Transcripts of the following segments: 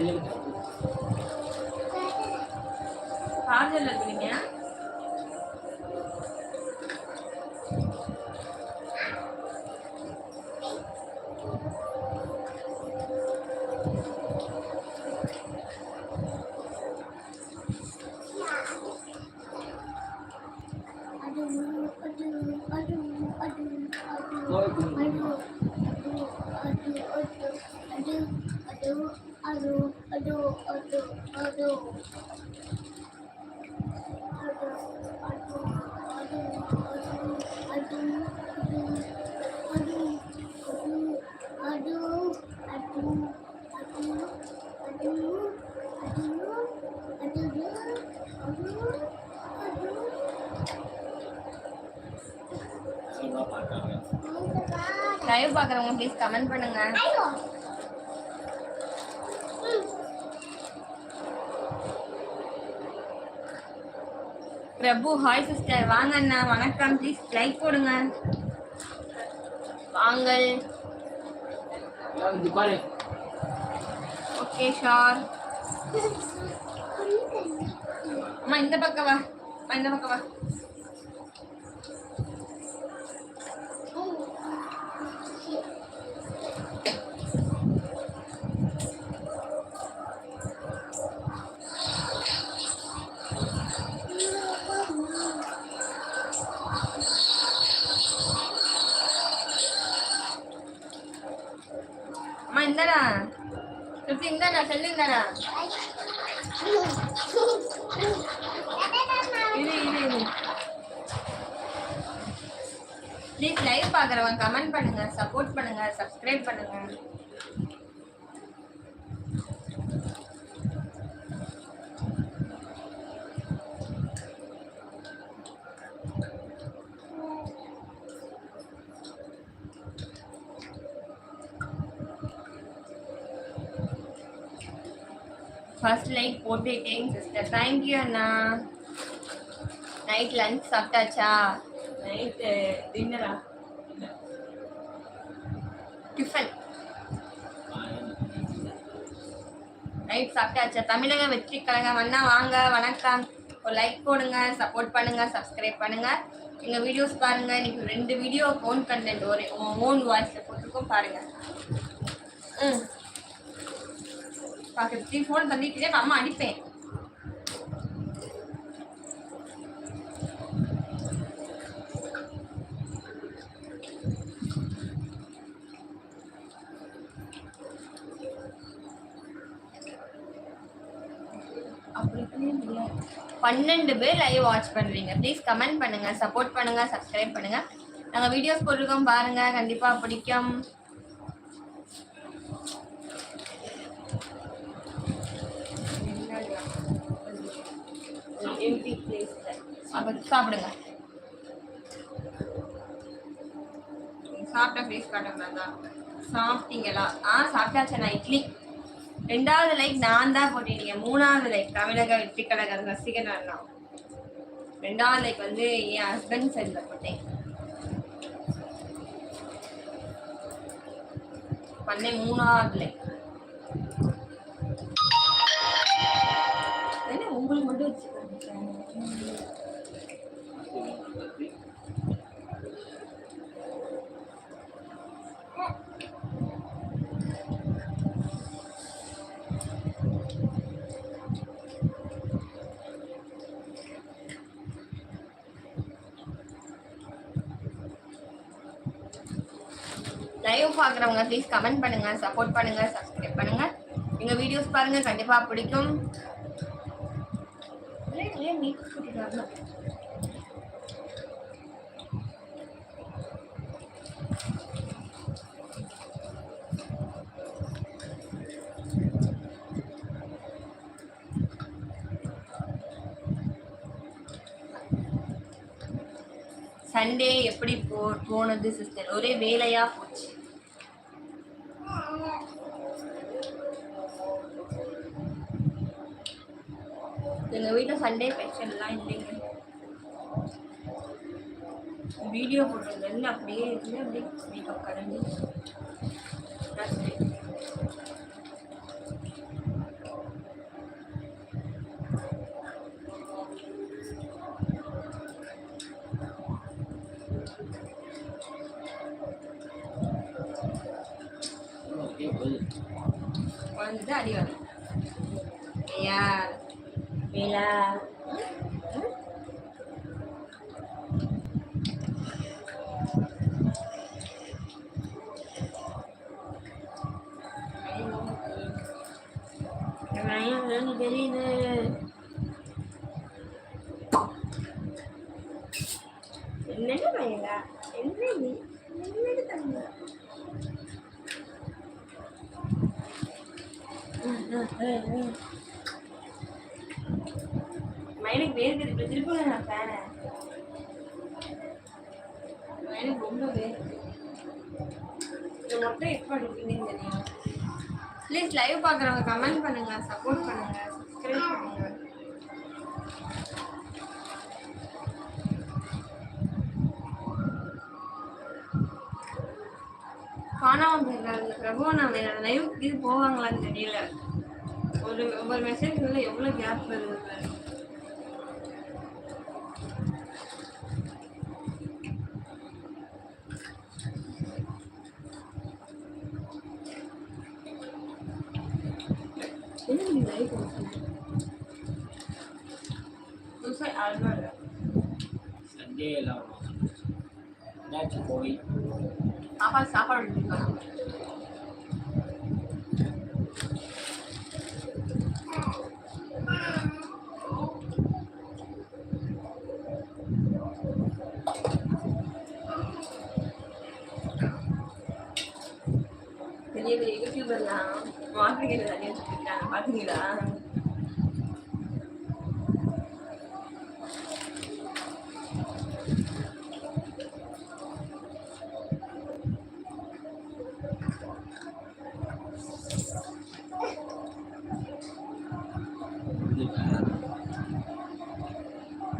இருக்கு நேரா இருந்தா இவ ம் தண்ணி போதுமாங்க ஆ, அம்மா கொடுத்தாதீங்க ஏன் சொல்லிவிட்டு சார்ஜர்ல இருக்கீங்க சொல்லுவா பார்க்காங்க லைவ் பாக்குறவங்க ப்ளீஸ் கமெண்ட் பண்ணுங்க பிரபு ஹாய் சிஸ்டர். வாங்க அண்ணா வணக்கம். ப்ளீஸ் லைக் போடுங்க. வாங்கள். ஓகே ஷார் அம்மா இந்த பக்கம் வா. அம்மா இந்த பக்கம் வா. சுத்தி இந்தாடா இது இந்தாடா இரு இரு இரு. ப்ளீஸ் லைவ் பார்க்குறவங்க கமெண்ட் பண்ணுங்கள் சப்போர்ட் பண்ணுங்கள் சப்ஸ்கிரைப் பண்ணுங்கள் ஃபர்ஸ்ட் லைக் போட்டுட்டேங்க சிஸ்டர் தேங்க்யூ அண்ணா நைட் லஞ்ச் சாப்பிட்டாச்சா? நைட்டு டின்னரா டிஃபன் நைட் சாப்பிட்டாச்சா? தமிழக வெற்றி கழகம் அண்ணா வாங்க வணக்கம். ஒரு லைக் போடுங்க சப்போர்ட் பண்ணுங்க சப்ஸ்கிரைப் பண்ணுங்க. எங்க வீடியோஸ் பாருங்க. இன்னைக்கு ரெண்டு வீடியோ ஃபோன் கண்டென்ட் ஒரு ஓன் வாய்ஸ்ல போட்டிருக்கோம் பாருங்க. ம். பார்க்கறதுக்கு ஃபோன் பண்ணிக்கிட்டே அம்மா அடிப்பேன். அப்படி பன்னெண்டு பேர் லைவ் வாட்ச் பண்ணுறீங்க ப்ளீஸ் கமெண்ட் பண்ணுங்கள் சப்போர்ட் பண்ணுங்கள் சப்ஸ்கிரைப் பண்ணுங்கள் நாங்கள் வீடியோஸ் போட்டிருக்கோம் பாருங்கள் கண்டிப்பாக பிடிக்கும். எம்டி பிளேஸ்ல சாப்பிடுங்க. சாப்பிட்ட ஃபேஸ் காட்டுங்களா சாப்பிட்டீங்களா? ஆ சாப்பிட்டாச்சு நான் இட்லி. ரெண்டாவது லைக் நான் தான் போட்டிருக்கீங்க மூணாவது லைக் தமிழக வெற்றி கழக ரசிகர் அண்ணா. ரெண்டாவது லைக் வந்து என் ஹஸ்பண்ட் சைடில் போட்டேன். பண்ணேன் மூணாவது லைக். பார்க்குறவங்க ப்ளீஸ் கமெண்ட் பண்ணுங்க சப்போர்ட் பண்ணுங்க சப்ஸ்கிரைப் பண்ணுங்க. எங்கள் வீடியோஸ் பாருங்க கண்டிப்பாக பிடிக்கும். சண்டே எப்படி போ போனது சிஸ்டர் ஒரே வேலையாக போச்சு. எங்க வீட்டுல சண்டே ஸ்பெஷல்லாம் இல்லைங்க வீடியோ போட்டதுலேருந்து அப்படியே இருந்து அப்படியே மேக்கப் கலந்து அப்படியே போகுது குழந்தை அடி வரும் ஐயா வேலா தெரியுது என்னங்க பையலா என்ன நீ? என்னங்க தங்க மயனுக்கு வேர்க்குது இப்போ திருப்பி நான் ஃபேனை மயனுக்கு ரொம்ப வேர்க்குது உங்கள் மொட்டை எப்போ அடிப்பீங்கன்னு தெரியும். ப்ளீஸ் லைவ் பார்க்குறவங்க கமெண்ட் பண்ணுங்க சப்போர்ட் பண்ணுங்க சப்ஸ்கிரைப் பண்ணுங்க. காணாமல் போயிருக்காங்க பிரபு நான் வேற லைவுக்கு இது போவாங்களான்னு தெரியல. ஒரு ஒவ்வொரு மெசேஜ்ல எவ்வளோ கேப் வருது đấy của tôi sẽ ăn rồi ಸಂಜೆ ಎಲ್ಲ ಮ್ಯಾಚ್ ಕೋಳಿ ಸಾಪಾಡು ಸಾಪಾಡು Ini beli itu juga lah. Mau apa gitu tadi? கேட்டு தண்ணி வச்சுருக்காங்க பார்த்தீங்களா இதுக்கா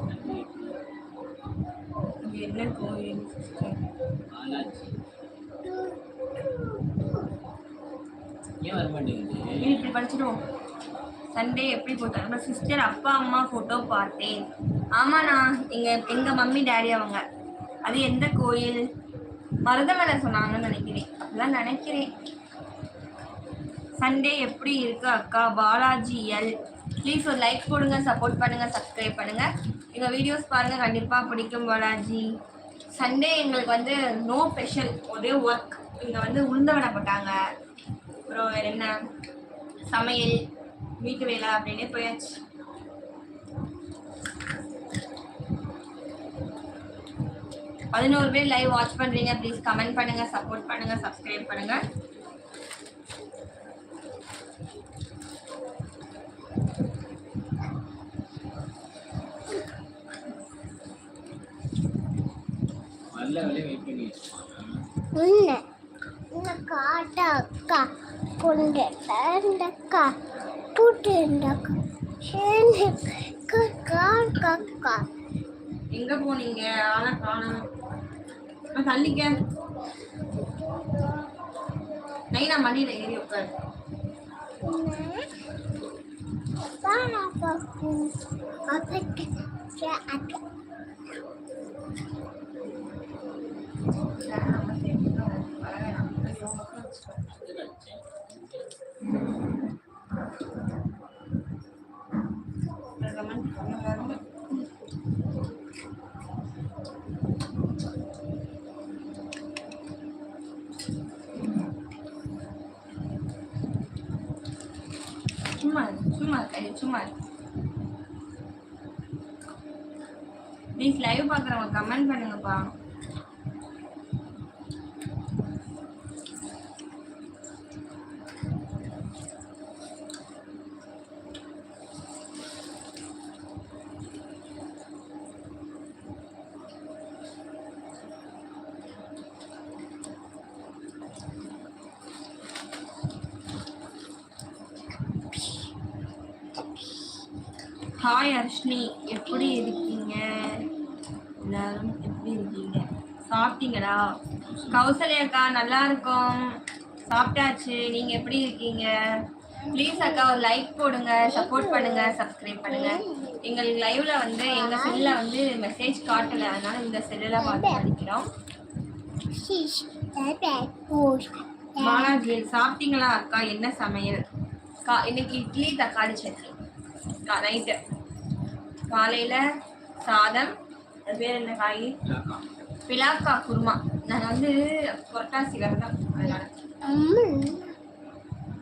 சண்டே இது என்ன கோயில் பாலாஜி ஏன் இப்படி படிச்சிடுவோம் சண்டே எப்படி போட்டாங்க சிஸ்டர் அப்பா அம்மா ஃபோட்டோ பார்த்தேன். ஆமாண்ணா எங்கள் எங்கள் மம்மி டேடி அவங்க. அது எந்த கோயில்? மருதமலை சொன்னாங்கன்னு நினைக்கிறேன். அப்படிலாம் நினைக்கிறேன். சண்டே எப்படி இருக்கு அக்கா? பாலாஜி எல் ப்ளீஸ் ஒரு லைக் போடுங்க சப்போர்ட் பண்ணுங்க சப்ஸ்கிரைப் பண்ணுங்க. எங்கள் வீடியோஸ் பாருங்க கண்டிப்பாக பிடிக்கும் பாலாஜி. சண்டே எங்களுக்கு வந்து நோ ஸ்பெஷல் ஒரே ஒர்க் இங்கே வந்து உளுந்த போட்டாங்க. அப்புறம் வேற என்ன? சமையல் வீட்டு வேலை அப்படின்னே போயாச்சு. பதினோரு பேர் லைவ் வாட்ச் பண்றீங்க ப்ளீஸ் கமெண்ட் பண்ணுங்க சப்போர்ட் பண்ணுங்க சப்ஸ்கிரைப் பண்ணுங்க. நல்ல வேலையை வெயிட் பண்ணி காட்டை அக்கா. கொண்டு அக்கா பூட்டு அக்கா எங்க போனீங்க? ஆனா காணும். தள்ளிக்க. நைனா மடியில ஏறி உட்காரு. பாரா பாப்பு அப்பட்டு அக்கா இது சும்மா ப்ளீஸ் லைவ் பார்க்குறவங்க கமெண்ட் பண்ணுங்கப்பா. ஹாய் அர்ஷ்னி எப்படி இருக்கீங்க? எல்லாரும் எப்படி இருக்கீங்க? சாப்பிட்டீங்களா? கௌசல்யா அக்கா நல்லா இருக்கோம். சாப்பிட்டாச்சு. நீங்க எப்படி இருக்கீங்க? ப்ளீஸ் அக்கா ஒரு லைக் போடுங்க சப்போர்ட் பண்ணுங்க சப்ஸ்கிரைப் பண்ணுங்க. எங்களுக்கு லைவ்ல வந்து எங்க செல்ல வந்து மெசேஜ் காட்டல. அதனால இந்த செல்லில் பார்த்து படிக்கிறோம் She's பாலாஜி சாப்பிட்டீங்களா அக்கா? என்ன சமையல்? கா இன்னைக்கு இட்லி தக்காளி சட்னி. நைட்டு காலையில சாதம் அது பேர் என்ன காய். பிலாக்கா. குருமா. நான் வந்து புரட்டாசி விரதம் அதனால.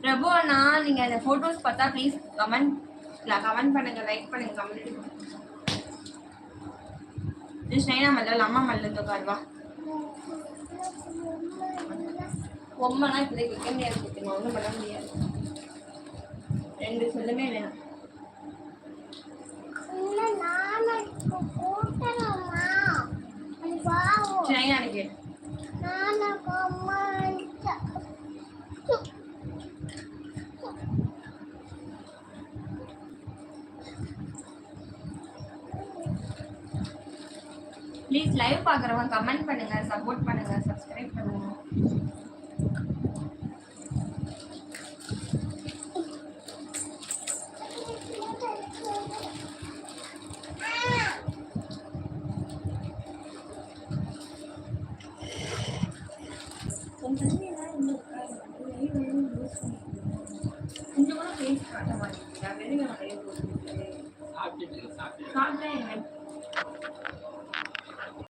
பிரபு அண்ணா நீங்க அந்த போட்டோஸ் பார்த்தா ப்ளீஸ் கமெண்ட் கமெண்ட் பண்ணுங்க லைக் பண்ணுங்க கமெண்ட் ஸ்னைனா மல்லல் அம்மா மல்லல் உட்காருவா பொம்மைலாம் இப்போதைக்கு வைக்க முடியாது ஒன்றும் பண்ண முடியாது. ரெண்டு சொல்லுமே வேணும் ஸ்னைனா எனக்கு ப்ளீஸ் லைவ் பார்க்குறவங்க கமெண்ட் பண்ணுங்க சப்போர்ட் பண்ணுங்க சப்ஸ்கிரைப் பண்ணுங்க.